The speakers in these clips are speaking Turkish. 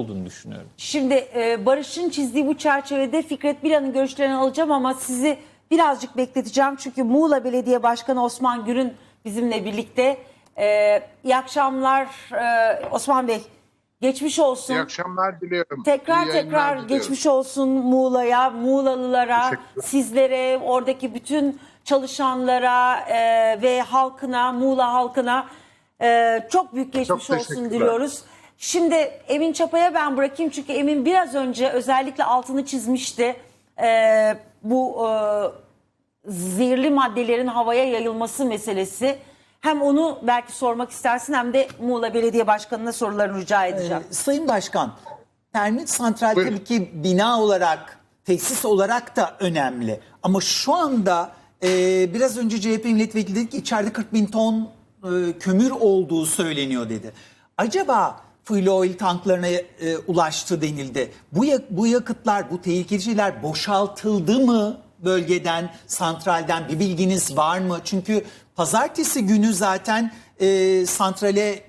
olduğunu düşünüyorum. Şimdi e, Barış'ın çizdiği bu çerçevede Fikret Bilan'ın görüşlerini alacağım ama sizi birazcık bekleteceğim. Çünkü Muğla Belediye Başkanı Osman Gür'ün bizimle birlikte. E, iyi akşamlar e, Osman Bey. Geçmiş olsun. İyi akşamlar diliyorum. Tekrar İyi tekrar diliyorum. geçmiş olsun Muğla'ya, Muğlalılara, sizlere, oradaki bütün çalışanlara e, ve halkına, Muğla halkına e, çok büyük geçmiş Çok olsun teşekkürler. diliyoruz. Şimdi Emin Çapa'ya ben bırakayım çünkü Emin biraz önce özellikle altını çizmişti. E, bu e, zehirli maddelerin havaya yayılması meselesi. Hem onu belki sormak istersin hem de Muğla Belediye Başkanı'na sorularını rica edeceğim. Ee, Sayın Başkan, termit santral Buyurun. tabii ki bina olarak, tesis olarak da önemli. Ama şu anda e, biraz önce CHP milletvekili dedi ki içeride 40 bin ton e, kömür olduğu söyleniyor dedi. Acaba fuel oil tanklarına e, ulaştı denildi. Bu, bu yakıtlar, bu tehlikeli şeyler boşaltıldı mı bölgeden, santralden bir bilginiz var mı? Çünkü pazartesi günü zaten e, santrale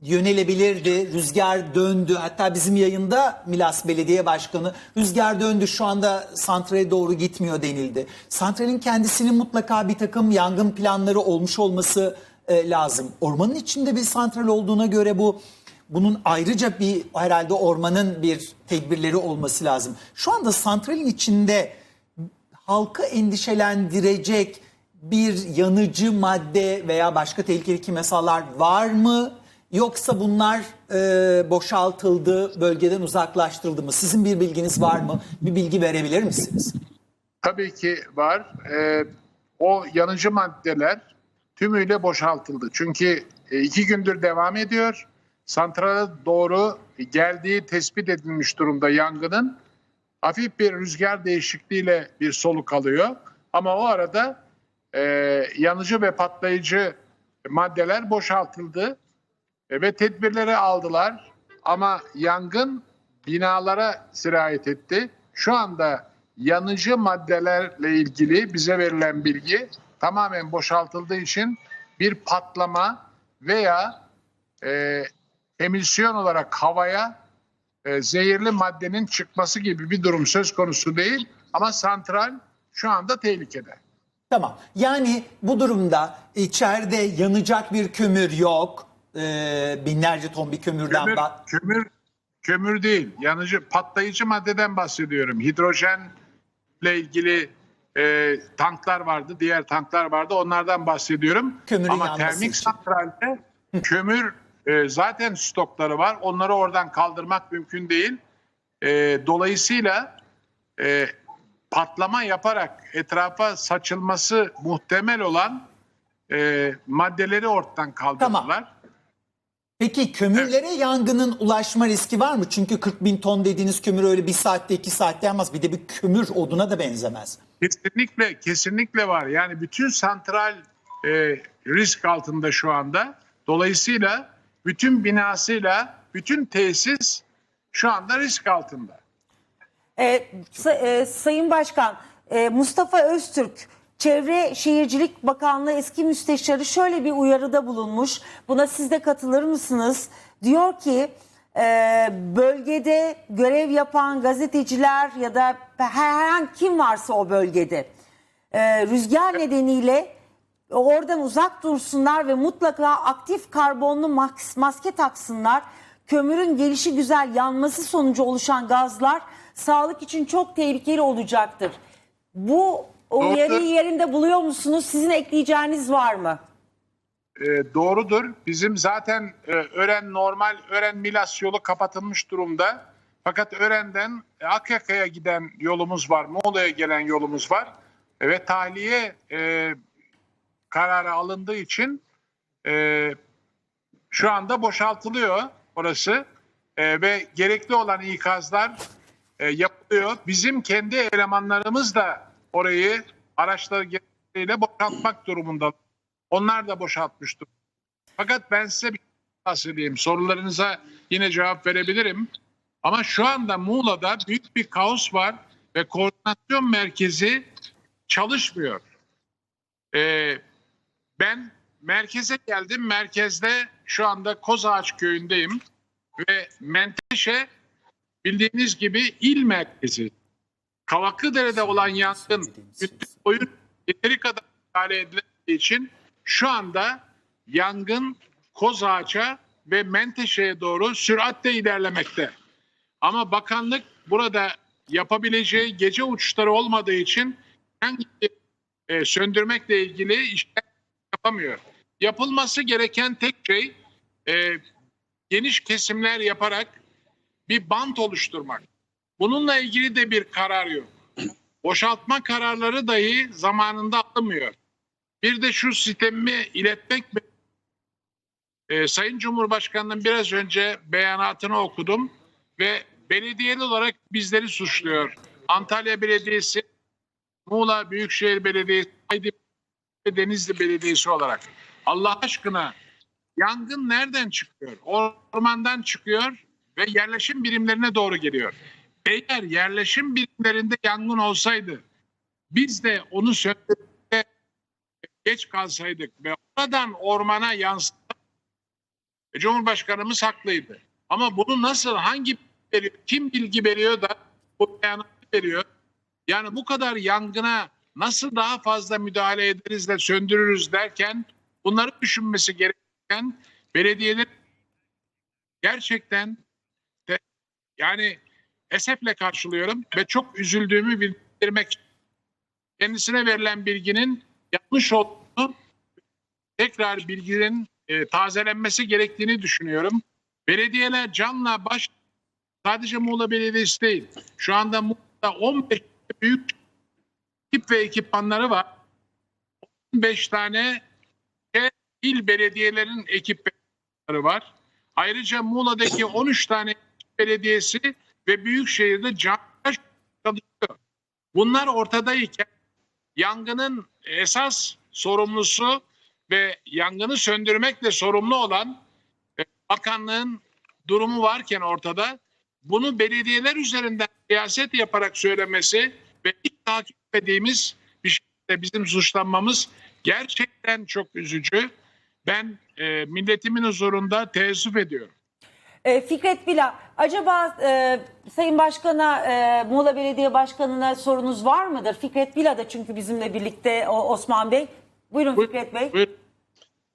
yönelebilirdi. Rüzgar döndü. Hatta bizim yayında Milas Belediye Başkanı rüzgar döndü şu anda santrale doğru gitmiyor denildi. Santralin kendisinin mutlaka bir takım yangın planları olmuş olması e, lazım. Ormanın içinde bir santral olduğuna göre bu bunun ayrıca bir herhalde ormanın bir tedbirleri olması lazım. Şu anda santralin içinde halkı endişelendirecek bir yanıcı madde veya başka tehlikeli kimyasallar var mı? Yoksa bunlar e, boşaltıldı, bölgeden uzaklaştırıldı mı? Sizin bir bilginiz var mı? Bir bilgi verebilir misiniz? Tabii ki var. Ee, o yanıcı maddeler tümüyle boşaltıldı. Çünkü e, iki gündür devam ediyor. Santrale doğru geldiği tespit edilmiş durumda yangının. Hafif bir rüzgar değişikliğiyle bir soluk alıyor. Ama o arada e, yanıcı ve patlayıcı maddeler boşaltıldı. E, ve tedbirleri aldılar. Ama yangın binalara sirayet etti. Şu anda yanıcı maddelerle ilgili bize verilen bilgi tamamen boşaltıldığı için bir patlama veya e, emisyon olarak havaya e, zehirli maddenin çıkması gibi bir durum söz konusu değil. Ama santral şu anda tehlikede. Tamam. Yani bu durumda içeride yanacak bir kömür yok. Ee, binlerce ton bir kömürden Kömür, bah- kömür, kömür değil, yanıcı, patlayıcı maddeden bahsediyorum. Hidrojenle ilgili e, tanklar vardı, diğer tanklar vardı. Onlardan bahsediyorum. Kömürün Ama yanması termik için. santralde kömür e, zaten stokları var. Onları oradan kaldırmak mümkün değil. E, dolayısıyla e, patlama yaparak etrafa saçılması muhtemel olan e, maddeleri ortadan kaldırdılar. Tamam. Peki kömürlere yangının ulaşma riski var mı? Çünkü 40 bin ton dediğiniz kömür öyle bir saatte iki saatte yanmaz. Bir de bir kömür oduna da benzemez. Kesinlikle kesinlikle var. Yani bütün santral e, risk altında şu anda. Dolayısıyla bütün binasıyla bütün tesis şu anda risk altında. E, sa- e, Sayın Başkan, e, Mustafa Öztürk, Çevre Şehircilik Bakanlığı eski müsteşarı şöyle bir uyarıda bulunmuş. Buna siz de katılır mısınız? Diyor ki e, bölgede görev yapan gazeteciler ya da herhangi kim varsa o bölgede e, rüzgar nedeniyle oradan uzak dursunlar ve mutlaka aktif karbonlu mas- maske taksınlar. Kömürün gelişi güzel yanması sonucu oluşan gazlar sağlık için çok tehlikeli olacaktır. Bu uyarıyı yerinde buluyor musunuz? Sizin ekleyeceğiniz var mı? E, doğrudur. Bizim zaten e, Ören normal Ören Milas yolu kapatılmış durumda. Fakat Ören'den e, Akyaka'ya giden yolumuz var. Muğla'ya gelen yolumuz var. E, ve tahliye e, kararı alındığı için e, şu anda boşaltılıyor orası. E, ve gerekli olan ikazlar e, yapılıyor. Bizim kendi elemanlarımız da orayı araçları gereğiyle boşaltmak durumunda. Onlar da boşaltmış durumda. Fakat ben size bir şey bahsedeyim. Sorularınıza yine cevap verebilirim. Ama şu anda Muğla'da büyük bir kaos var ve koordinasyon merkezi çalışmıyor. Ee, ben merkeze geldim. Merkezde şu anda Kozağaç köyündeyim ve Menteşe bildiğiniz gibi il merkezi. Kavaklıdere'de olan yangın boyun yeteri kadar müdahale edildiği için şu anda yangın Kozağaç'a ve Menteşe'ye doğru süratle ilerlemekte. Ama bakanlık burada yapabileceği gece uçuşları olmadığı için hangi e, söndürmekle ilgili işler yapamıyor. Yapılması gereken tek şey e, geniş kesimler yaparak bir bant oluşturmak. Bununla ilgili de bir karar yok. Boşaltma kararları dahi zamanında alınmıyor. Bir de şu sistemi iletmek e, Sayın Cumhurbaşkanı'nın biraz önce beyanatını okudum ve belediyeli olarak bizleri suçluyor. Antalya Belediyesi, Muğla Büyükşehir Belediyesi, Aydın ve Denizli Belediyesi olarak. Allah aşkına yangın nereden çıkıyor? Ormandan çıkıyor ve yerleşim birimlerine doğru geliyor. Eğer yerleşim birimlerinde yangın olsaydı biz de onu söndürmekte geç kalsaydık ve oradan ormana yansıttık e, Cumhurbaşkanımız haklıydı. Ama bunu nasıl, hangi veriyor, kim bilgi veriyor da bu beyanatı veriyor? Yani bu kadar yangına nasıl daha fazla müdahale ederiz de söndürürüz derken bunları düşünmesi gereken belediyeler gerçekten de, yani esefle karşılıyorum ve çok üzüldüğümü bildirmek kendisine verilen bilginin yanlış olduğunu tekrar bilgilerin e, tazelenmesi gerektiğini düşünüyorum. Belediyeler canla baş sadece Muğla Belediyesi değil. Şu anda Muğla'da 15 büyük ekip ve ekipmanları var. 15 tane il belediyelerin ekip ekipmanları var. Ayrıca Muğla'daki 13 tane belediyesi ve büyükşehirde canlı çalışıyor. Bunlar ortadayken yangının esas sorumlusu ve yangını söndürmekle sorumlu olan e, bakanlığın durumu varken ortada bunu belediyeler üzerinden siyaset yaparak söylemesi ve hiç takip etmediğimiz bir şekilde bizim suçlanmamız gerçekten çok üzücü. Ben e, milletimin huzurunda teessüf ediyorum. E, Fikret Bila, acaba e, Sayın Başkan'a, e, Muğla Belediye Başkanı'na sorunuz var mıdır? Fikret Bila da çünkü bizimle birlikte o, Osman Bey. Buyurun Buyur- Fikret Bey. Buyur.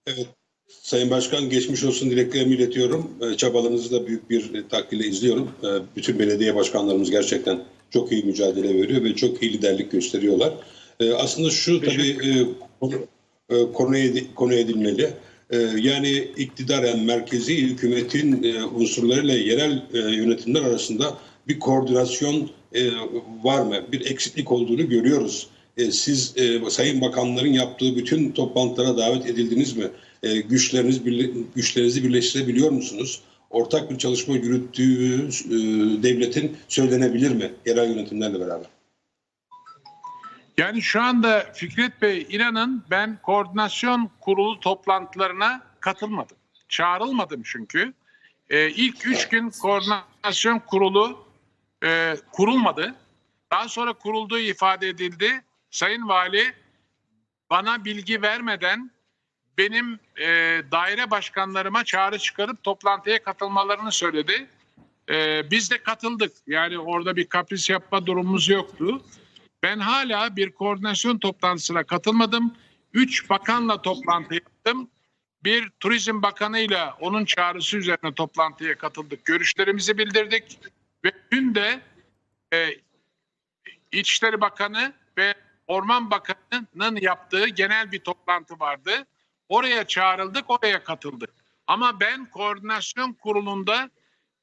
Evet. Sayın Başkan geçmiş olsun dileklerimi iletiyorum. E, Çabalarınızı da büyük bir takdirle izliyorum. E, Bütün belediye başkanlarımız gerçekten çok iyi mücadele veriyor ve çok iyi liderlik gösteriyorlar. E, Aslında şu tabii e, konu- e, konu, edi- konu edilmeli. E, Yani iktidaren merkezi hükümetin e, unsurlarıyla yerel e, yönetimler arasında bir koordinasyon e, var mı? Bir eksiklik olduğunu görüyoruz. E, Siz e, Sayın Bakanların yaptığı bütün toplantılara davet edildiniz mi? E, Güçleriniz birle- güçlerinizi birleştirebiliyor musunuz? Ortak bir çalışma yürüttüğü e, devletin söylenebilir mi yerel yönetimlerle beraber? Yani şu anda Fikret Bey inanın ben koordinasyon kurulu toplantılarına katılmadım. Çağrılmadım çünkü. Ee, ilk üç gün koordinasyon kurulu e, kurulmadı. Daha sonra kurulduğu ifade edildi. Sayın Vali bana bilgi vermeden benim e, daire başkanlarıma çağrı çıkarıp toplantıya katılmalarını söyledi. E, biz de katıldık. Yani orada bir kapris yapma durumumuz yoktu. Ben hala bir koordinasyon toplantısına katılmadım. Üç bakanla toplantı yaptım. Bir turizm bakanıyla onun çağrısı üzerine toplantıya katıldık. Görüşlerimizi bildirdik. Ve dün de e, İçişleri Bakanı ve Orman Bakanı'nın yaptığı genel bir toplantı vardı. Oraya çağrıldık, oraya katıldık. Ama ben koordinasyon kurulunda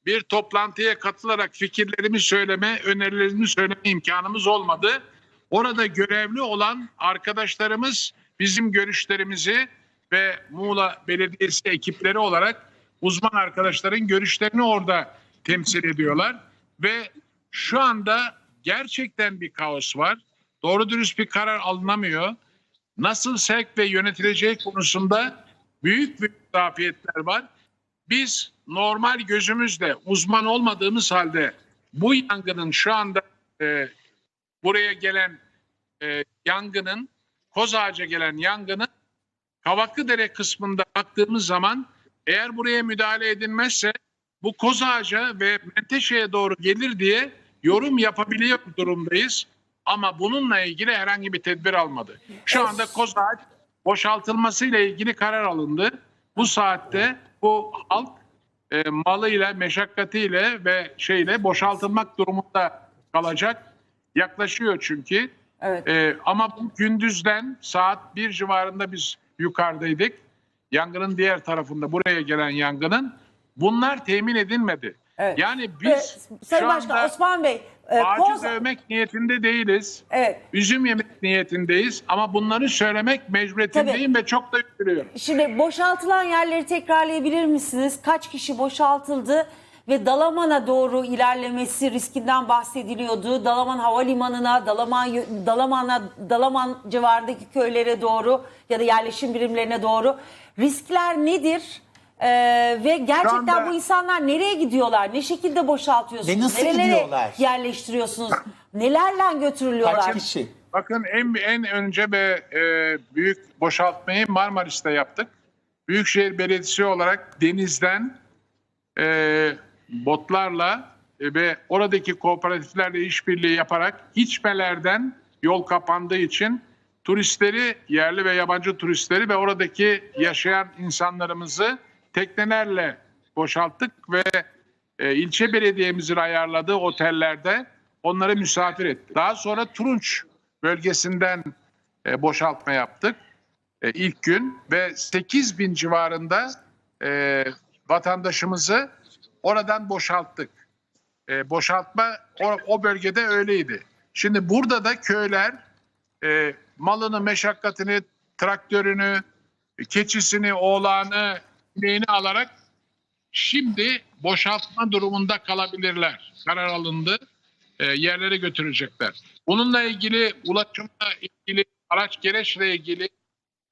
bir toplantıya katılarak fikirlerimi söyleme, önerilerimi söyleme imkanımız olmadı. Orada görevli olan arkadaşlarımız bizim görüşlerimizi ve Muğla Belediyesi ekipleri olarak uzman arkadaşların görüşlerini orada temsil ediyorlar. Ve şu anda gerçekten bir kaos var. Doğru dürüst bir karar alınamıyor. Nasıl sevk ve yönetileceği konusunda büyük büyük zafiyetler var. Biz normal gözümüzle uzman olmadığımız halde bu yangının şu anda e, buraya gelen e, yangının, Kozağaç'a gelen yangının Kavaklıdere kısmında baktığımız zaman eğer buraya müdahale edilmezse bu koz ağaca ve menteşeye doğru gelir diye yorum yapabiliyor durumdayız. Ama bununla ilgili herhangi bir tedbir almadı. Şu anda ağaç boşaltılmasıyla ilgili karar alındı. Bu saatte bu halk e, malıyla, meşakkatiyle ve şeyle boşaltılmak durumunda kalacak. Yaklaşıyor çünkü. Evet. E, ama bu gündüzden saat 1 civarında biz yukarıdaydık. Yangının diğer tarafında buraya gelen yangının bunlar temin edilmedi. Evet. Yani biz Sayın şu Başkan anda Osman Bey, ağacı Koz- dövmek niyetinde değiliz. evet. Üzüm yemek niyetindeyiz ama bunları söylemek mecburiyetindeyim ve çok da üzülüyorum. Şimdi boşaltılan yerleri tekrarlayabilir misiniz? Kaç kişi boşaltıldı ve Dalaman'a doğru ilerlemesi riskinden bahsediliyordu. Dalaman Havalimanı'na, Dalaman Dalaman'a, Dalaman civarındaki köylere doğru ya da yerleşim birimlerine doğru riskler nedir? Ee, ve gerçekten anda- bu insanlar nereye gidiyorlar? Ne şekilde boşaltıyorsunuz? Ve nasıl Nerelere gidiyorlar? yerleştiriyorsunuz? Nelerle götürülüyorlar? Kaç kişi? Bakın en en önce ve e, büyük boşaltmayı Marmaris'te yaptık. Büyükşehir Belediyesi olarak denizden e, botlarla e, ve oradaki kooperatiflerle işbirliği yaparak içmelerden yol kapandığı için turistleri, yerli ve yabancı turistleri ve oradaki yaşayan insanlarımızı teknelerle boşalttık ve e, ilçe belediyemizin ayarladığı otellerde onları misafir ettik. Daha sonra Turunç bölgesinden e, boşaltma yaptık e, ilk gün ve 8 bin civarında e, vatandaşımızı oradan boşalttık. E, boşaltma o, o bölgede öyleydi. Şimdi burada da köyler e, malını, meşakkatini, traktörünü, keçisini, oğlanı, ineğini alarak şimdi boşaltma durumunda kalabilirler. Karar alındı. E, yerlere götürecekler. Bununla ilgili ulaşımla ilgili araç gereçle ilgili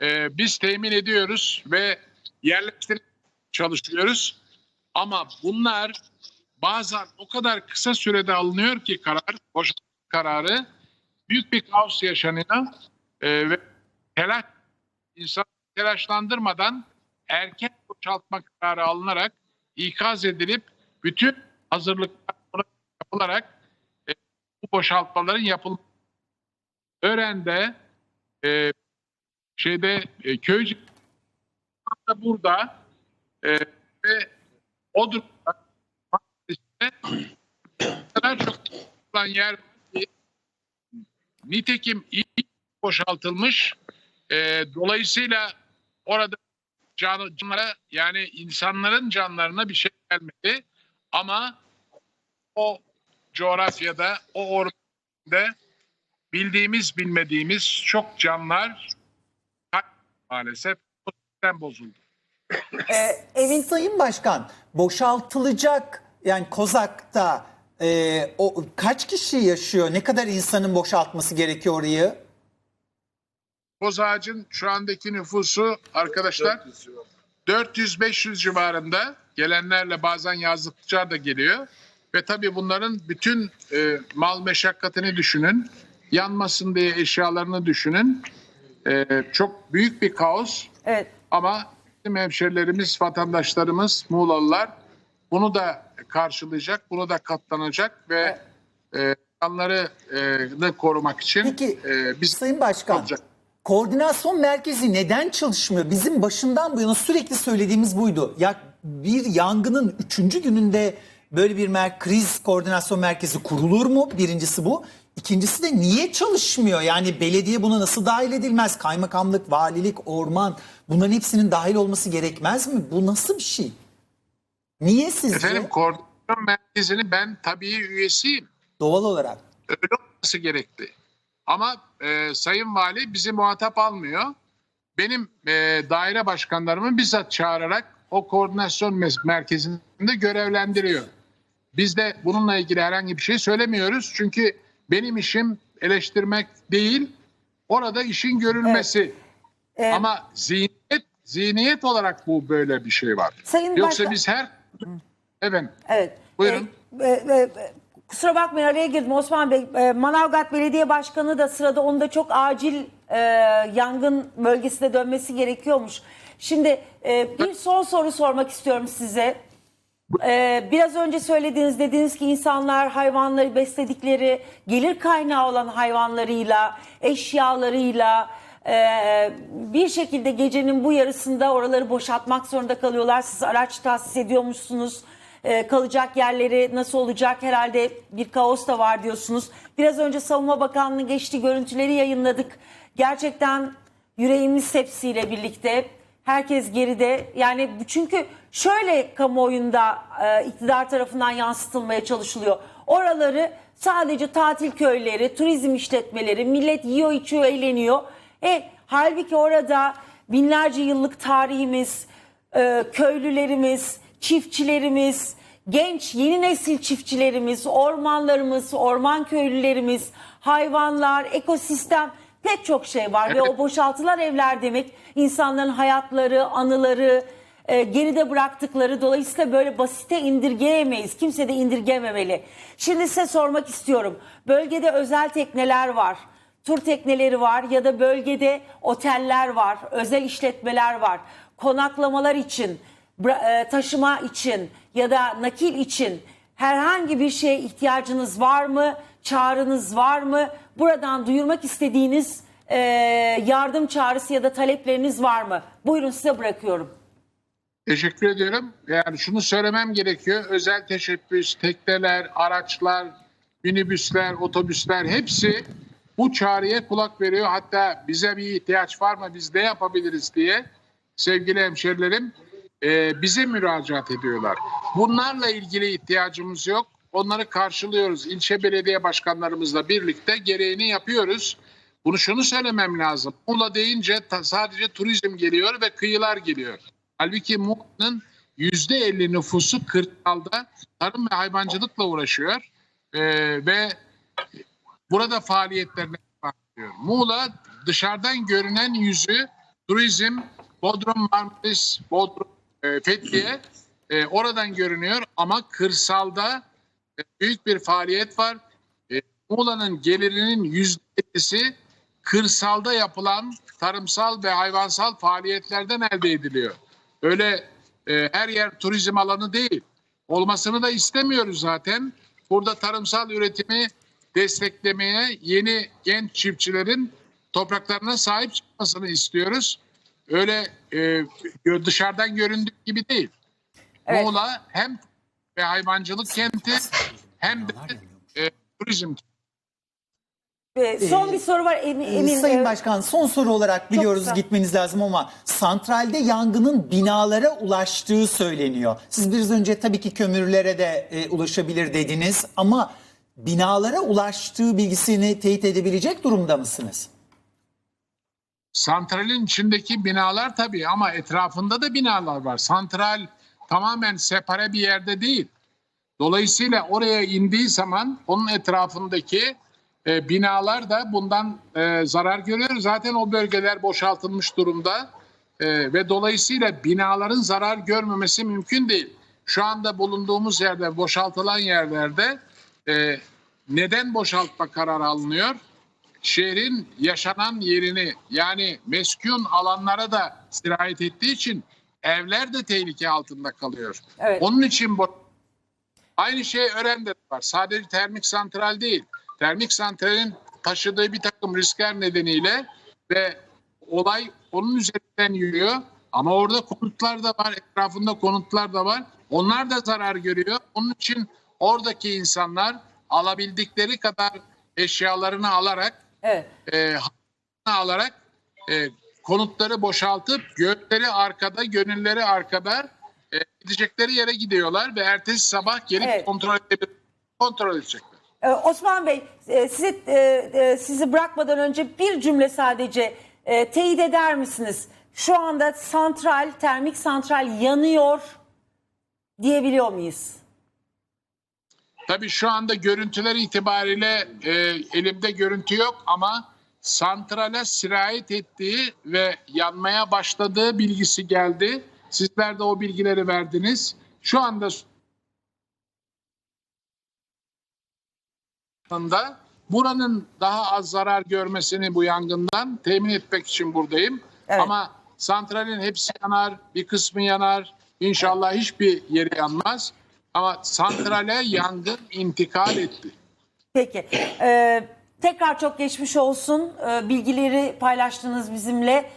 e, biz temin ediyoruz ve yerleştirip çalışıyoruz. Ama bunlar bazen o kadar kısa sürede alınıyor ki karar, boşaltma kararı büyük bir kaos yaşanıyor E, ve telaş insan telaşlandırmadan erken boşaltma kararı alınarak ikaz edilip bütün hazırlıklar yapılarak e, bu boşaltmaların yapılması. Öğrende e, şeyde e, köycü da burada e, ve o durumda çok olan yer nitekim iyi boşaltılmış e, dolayısıyla orada can, canlara yani insanların canlarına bir şey gelmedi ama o coğrafyada o ormanda bildiğimiz bilmediğimiz çok canlar maalesef sistem bozuldu. Evin Sayın Başkan boşaltılacak yani Kozak'ta e, o kaç kişi yaşıyor? Ne kadar insanın boşaltması gerekiyor orayı? Boz ağacın şu andaki nüfusu arkadaşlar 400-500 civarında gelenlerle bazen yazlıkçılar da geliyor. Ve tabii bunların bütün e, mal meşakkatini düşünün. Yanmasın diye eşyalarını düşünün. E, çok büyük bir kaos. evet Ama bizim hemşerilerimiz, vatandaşlarımız, Muğlalılar bunu da karşılayacak, bunu da katlanacak ve e, canları e, korumak için Peki e, biz Sayın Başkan olacak. Koordinasyon merkezi neden çalışmıyor? Bizim başından bu yana sürekli söylediğimiz buydu. Ya bir yangının üçüncü gününde böyle bir mer kriz koordinasyon merkezi kurulur mu? Birincisi bu. İkincisi de niye çalışmıyor? Yani belediye buna nasıl dahil edilmez? Kaymakamlık, valilik, orman bunların hepsinin dahil olması gerekmez mi? Bu nasıl bir şey? Niye sizce? Efendim koordinasyon merkezinin ben tabii üyesiyim. Doğal olarak. Öyle olması gerekti. Ama e, Sayın Vali bizi muhatap almıyor. Benim e, daire başkanlarımı bizzat çağırarak o koordinasyon merkezinde görevlendiriyor. Biz de bununla ilgili herhangi bir şey söylemiyoruz. Çünkü benim işim eleştirmek değil, orada işin görülmesi. Ama zihniyet, zihniyet olarak bu böyle bir şey var. Sayın Yoksa Başkan- biz her... Evet. Evet. Buyurun. E, e, e, kusura bakmayın araya girdim Osman Bey. E, Manavgat Belediye Başkanı da sırada onun da çok acil e, yangın bölgesine dönmesi gerekiyormuş. Şimdi e, bir son soru sormak istiyorum size. Ee, biraz önce söylediğiniz dediniz ki insanlar hayvanları besledikleri gelir kaynağı olan hayvanlarıyla, eşyalarıyla e, bir şekilde gecenin bu yarısında oraları boşaltmak zorunda kalıyorlar. Siz araç tahsis ediyormuşsunuz. Ee, kalacak yerleri nasıl olacak herhalde bir kaos da var diyorsunuz. Biraz önce Savunma Bakanlığı geçti görüntüleri yayınladık. Gerçekten yüreğimiz hepsiyle birlikte herkes geride. Yani çünkü şöyle kamuoyunda e, iktidar tarafından yansıtılmaya çalışılıyor. Oraları sadece tatil köyleri, turizm işletmeleri, millet yiyor, içiyor, eğleniyor. E halbuki orada binlerce yıllık tarihimiz, e, köylülerimiz, çiftçilerimiz, genç yeni nesil çiftçilerimiz, ormanlarımız, orman köylülerimiz, hayvanlar, ekosistem pek çok şey var ve o boşaltılan evler demek insanların hayatları, anıları, e, geride bıraktıkları dolayısıyla böyle basite indirgeyemeyiz. Kimse de indirgememeli. Şimdi size sormak istiyorum. Bölgede özel tekneler var. Tur tekneleri var ya da bölgede oteller var, özel işletmeler var. Konaklamalar için, taşıma için ya da nakil için herhangi bir şeye ihtiyacınız var mı? Çağrınız var mı? Buradan duyurmak istediğiniz e, yardım çağrısı ya da talepleriniz var mı? Buyurun size bırakıyorum. Teşekkür ediyorum. Yani şunu söylemem gerekiyor. Özel teşebbüs, tekneler, araçlar, minibüsler, otobüsler hepsi bu çağrıya kulak veriyor. Hatta bize bir ihtiyaç var mı, biz ne yapabiliriz diye sevgili hemşerilerim e, bize müracaat ediyorlar. Bunlarla ilgili ihtiyacımız yok. Onları karşılıyoruz. İlçe belediye başkanlarımızla birlikte gereğini yapıyoruz. Bunu şunu söylemem lazım. Muğla deyince sadece turizm geliyor ve kıyılar geliyor. Halbuki Muğla'nın %50 nüfusu kırsalda tarım ve hayvancılıkla uğraşıyor. Ee, ve burada faaliyetlerine başlıyor. Muğla dışarıdan görünen yüzü turizm, Bodrum Marmaris, Bodrum e, Fethiye e, oradan görünüyor ama kırsalda e, büyük bir faaliyet var. E, Muğla'nın gelirinin %50'si kırsalda yapılan tarımsal ve hayvansal faaliyetlerden elde ediliyor. Öyle e, her yer turizm alanı değil. Olmasını da istemiyoruz zaten. Burada tarımsal üretimi desteklemeye yeni genç çiftçilerin topraklarına sahip çıkmasını istiyoruz. Öyle e, dışarıdan göründüğü gibi değil. Evet. Muğla hem ve hayvancılık kenti hem de e, turizm E, son bir soru var Emin. Ee, Emin Sayın e, Başkan son soru olarak biliyoruz kısa. gitmeniz lazım ama santralde yangının binalara ulaştığı söyleniyor. Siz biraz önce tabii ki kömürlere de e, ulaşabilir dediniz ama binalara ulaştığı bilgisini teyit edebilecek durumda mısınız? Santralin içindeki binalar tabii ama etrafında da binalar var. Santral tamamen separe bir yerde değil. Dolayısıyla oraya indiği zaman onun etrafındaki e, binalar da bundan e, zarar görüyor. Zaten o bölgeler boşaltılmış durumda E, ve dolayısıyla binaların zarar görmemesi mümkün değil. Şu anda bulunduğumuz yerde, boşaltılan yerlerde e, neden boşaltma kararı alınıyor? Şehrin yaşanan yerini yani meskun alanlara da sirayet ettiği için evler de tehlike altında kalıyor. Evet. Onun için bu aynı şey Ören'de de var. Sadece termik santral değil. Termik santralin taşıdığı bir takım riskler nedeniyle ve olay onun üzerinden yürüyor. Ama orada konutlar da var, etrafında konutlar da var. Onlar da zarar görüyor. Onun için oradaki insanlar alabildikleri kadar eşyalarını alarak evet. e, alarak e, konutları boşaltıp gölleri arkada, gönülleri arkada e, gidecekleri yere gidiyorlar ve ertesi sabah gelip Evet. kontrol kontrol edecekler. Ee, Osman Bey, e, sizi, e, e, sizi bırakmadan önce bir cümle sadece e, teyit eder misiniz? Şu anda santral, termik santral yanıyor diyebiliyor muyuz? Tabii şu anda görüntüler itibariyle e, elimde görüntü yok ama santrale sirayet ettiği ve yanmaya başladığı bilgisi geldi. Sizler de o bilgileri verdiniz. Şu anda buranın daha az zarar görmesini bu yangından temin etmek için buradayım. Evet. Ama santralin hepsi yanar, bir kısmı yanar. İnşallah hiçbir yeri yanmaz. Ama santrale yangın intikal etti. Peki. Ee, tekrar çok geçmiş olsun. Ee, bilgileri paylaştınız bizimle.